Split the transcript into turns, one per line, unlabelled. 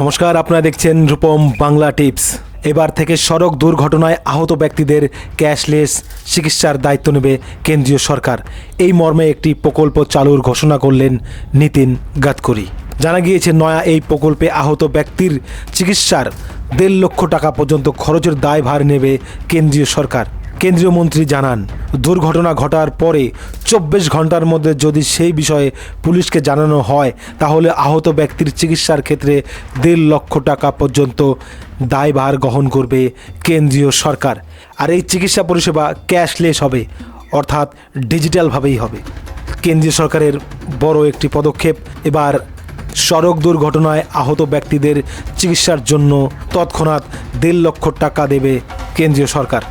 নমস্কার, আপনারা দেখছেন রূপম বাংলা টিপস। এবার থেকে সড়ক দুর্ঘটনায় আহত ব্যক্তিদের ক্যাশলেস চিকিৎসার দায়িত্ব নেবে কেন্দ্রীয় সরকার। এই মর্মে একটি প্রকল্প চালুর ঘোষণা করলেন নীতিন গাদকরি জানা গিয়েছে, নয়া এই প্রকল্পে আহত ব্যক্তির চিকিৎসার দেড় লক্ষ টাকা পর্যন্ত খরচের দায়ভার নেবে কেন্দ্রীয় সরকার। কেন্দ্রীয় মন্ত্রী জানান দুর্ঘটনা ঘটার পরে চব্বিশ ঘণ্টার মধ্যে যদি সেই বিষয়ে পুলিশকে জানানো হয়, তাহলে আহত ব্যক্তির চিকিৎসার ক্ষেত্রে দেড় লক্ষ টাকা পর্যন্ত দায়ভার গ্রহণ করবে কেন্দ্রীয় সরকার। আর এই চিকিৎসা পরিষেবা ক্যাশলেস হবে, অর্থাৎ ডিজিটালভাবেই হবে। কেন্দ্রীয় সরকারের বড় একটি পদক্ষেপ, এবার সড়ক দুর্ঘটনায় আহত ব্যক্তিদের চিকিৎসার জন্য তৎক্ষণাৎ দেড় লক্ষ টাকা দেবে কেন্দ্রীয় সরকার।